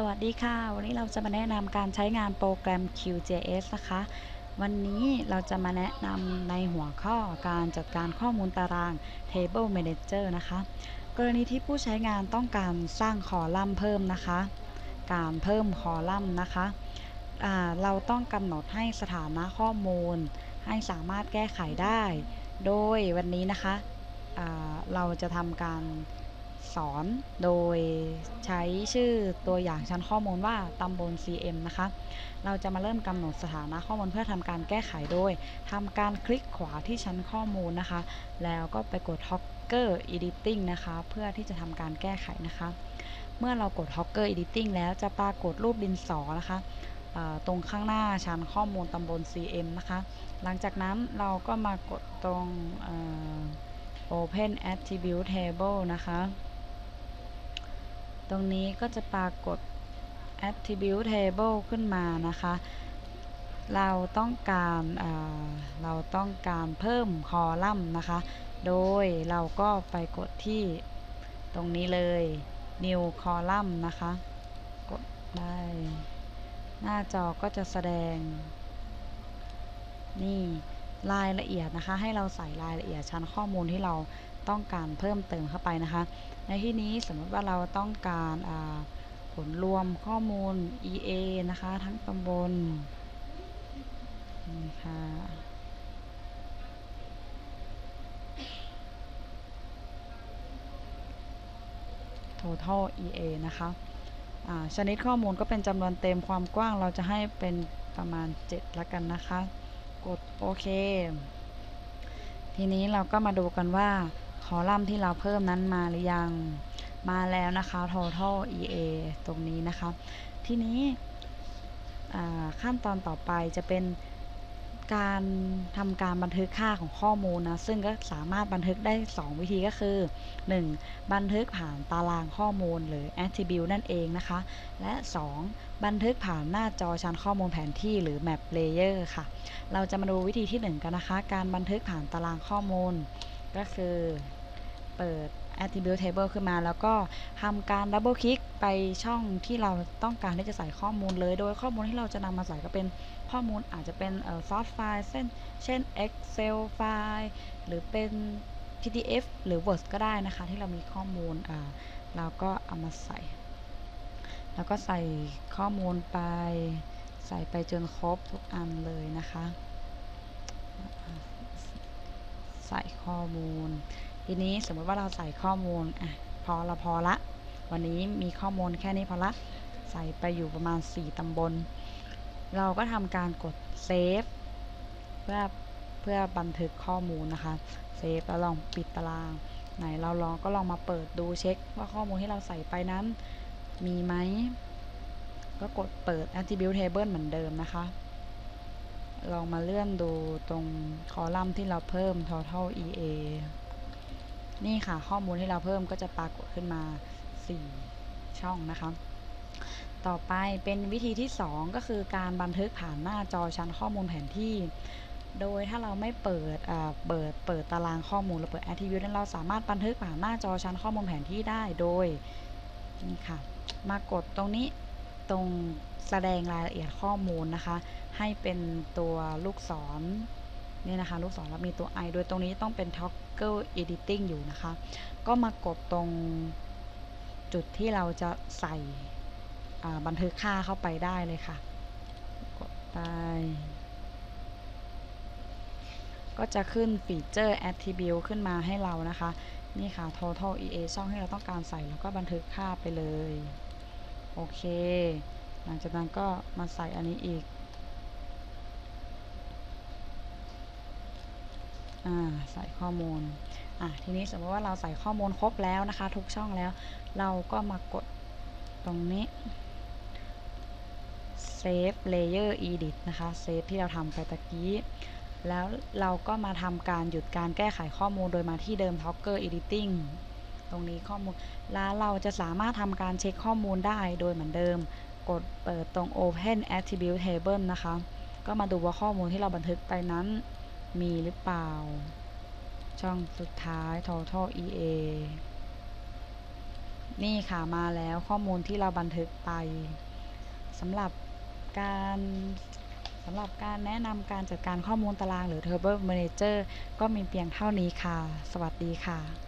สวัสดีค่ะ วันนี้เราจะมาแนะนำการใช้งานโปรแกรม QGIS นะคะ วันนี้เราจะมาแนะนำในหัวข้อการจัดการข้อมูลตาราง Table Manager นะคะ กรณีที่ผู้ใช้งานต้องการสร้างคอลัมน์เพิ่มนะคะ การเพิ่มคอลัมน์นะคะ เราต้องกำหนดให้สถานะข้อมูล ให้สามารถแก้ไขได้ โดยวันนี้นะคะเราจะทำการ สอนโดยใช้ชื่อตัวอย่างชั้นข้อมูลว่าตำบล CM นะคะ เราจะมาเริ่มกำหนดสถานะข้อมูลเพื่อทำการแก้ไขโดยทำการคลิกขวาที่ชั้นข้อมูลนะคะ แล้วก็ไปกด Hocker Editing นะคะ เพื่อที่จะทำการแก้ไขนะคะ เมื่อเรากด Hocker Editing แล้วจะปรากฏรูปดินสอนะคะตรงข้างหน้าชั้นข้อมูลตำบล CM นะคะ หลังจากนั้นเราก็มากดตรง Open Attribute Table นะคะ ตรงนี้ก็จะปรากฏ attribute table ขึ้นมานะคะ เราต้องการอ่าเราต้องการเพิ่มคอลัมน์นะคะ โดยเราก็ไปกดที่ตรงนี้เลย new column นะคะ กดได้ หน้าจอก็จะแสดง นี่รายละเอียดนะคะ ให้เราใส่รายละเอียดชั้นข้อมูลที่เรา ต้องการเพิ่มเติมเข้าไปนะคะ ในที่นี้สมมติว่าเราต้องการผลรวมข้อมูล EA นะคะ ทั้งตำบลนี่ค่ะ total EA นะคะชนิดข้อมูลก็เป็นจำนวนเต็มความกว้างเราจะให้เป็นประมาณ7ละกันนะคะ กดโอเค ทีนี้เราก็มาดูกันว่า อลัมน์ที่เราเพิ่มนั้นมาหรือยัง มาแล้วนะคะ total EA ตรงนี้นะคะ ทีนี้ขั้นตอนต่อไปจะเป็นการทำการบันทึกค่าของข้อมูลนะ ซึ่งก็สามารถบันทึกได้ 2 วิธีก็คือ 1. บันทึกผ่านตารางข้อมูลหรือ attribute นั่นเองนะคะ และ 2. บันทึกผ่านหน้าจอชั้นข้อมูลแผนที่หรือ map layer ค่ะ เราจะมาดูวิธีที่ 1 กันนะคะ การบันทึกผ่านตารางข้อมูลก็คือ เปิด attribute table ขึ้นมา แล้วก็ทำการ double click ไปช่องที่เราต้องการที่จะใส่ข้อมูลเลย โดยข้อมูลที่เราจะนำมาใส่ก็เป็นข้อมูลอาจจะเป็น source file เช่นเช่น excel file หรือเป็น pdf หรือ word ก็ได้นะคะ ที่เรามีข้อมูลเราก็เอามาใส่ แล้วก็ใส่ข้อมูลไป ใส่ไปจนครบทุกอันเลยนะคะ ใส่ข้อมูล ทีนี้สมมติว่าเราใส่ข้อมูลอะพอเราพอละ วันนี้มีข้อมูลแค่นี้พอละ ใส่ไปอยู่ประมาณ 4ตำบล เราก็ทำการกดเซฟเพื่อเพื่อบันทึกข้อมูลนะคะเซฟแล้วลองปิดตารางไหนเราลองก็ลองมาเปิดดูเช็ค ว่าข้อมูลที่เราใส่ไปนั้น มีไหม ก็กดเปิด attribute table เหมือนเดิมนะคะ ลองมาเลื่อนดูตรงคอลัมน์ที่เราเพิ่ม total EA นี่ค่ะข้อมูลที่เราเพิ่มก็จะปรากฏขึ้นมา 4 ช่องนะคะ ต่อไปเป็นวิธีที่ 2 ก็คือการบันทึกผ่านหน้าจอชั้นข้อมูลแผนที่ โดยถ้าเราไม่เปิดเปิดเปิดตารางข้อมูลหรือเปิด attribute นั้นเราสามารถบันทึกผ่านหน้าจอชั้นข้อมูลแผนที่ได้โดยนี่ค่ะ มากดตรงนี้ตรงแสดงรายละเอียดข้อมูลนะคะ ให้เป็นตัวลูกศร นี่นะคะลูกศรแล้วมีตัว i โดยตรงนี้ต้องเป็น toggle editing อยู่นะคะ ก็มากดตรงจุดที่เราจะใส่บันทึกค่าเข้าไปได้เลยค่ะ กดไป ก็จะขึ้นฟีเจอร์ attribute ขึ้นมาให้เรานะคะ นี่ค่ะ total ea ช่องที่เราต้องการใส่แล้วก็บันทึกค่าไปเลย โอเค หลังจากนั้นก็มาใส่อันนี้อีก ใส่ข้อมูลทีนี้สมมติว่าเราใส่ข้อมูลครบแล้วนะคะ ทุกช่องแล้ว เราก็มากดตรงนี้ Save Layer Edit นะคะเซฟที่เราทำไปตะกี้แล้วเราก็มาทำการหยุดการแก้ไขข้อมูลโดยมาที่เดิม Toggle Editing ตรงนี้ข้อมูล แล้วเราจะสามารถทำการเช็คข้อมูลได้โดยเหมือนเดิม กดเปิดตรง Open Attribute Table นะคะ ก็มาดูว่าข้อมูลที่เราบันทึกไปนั้น มีหรือเปล่า ช่องสุดท้าย total ea นี่ค่ะมาแล้วข้อมูลที่เราบันทึกไปสำหรับการสำหรับการแนะนำการจัดการข้อมูลตารางหรือ Table Manager ก็มีเพียงเท่านี้ค่ะ สวัสดีค่ะ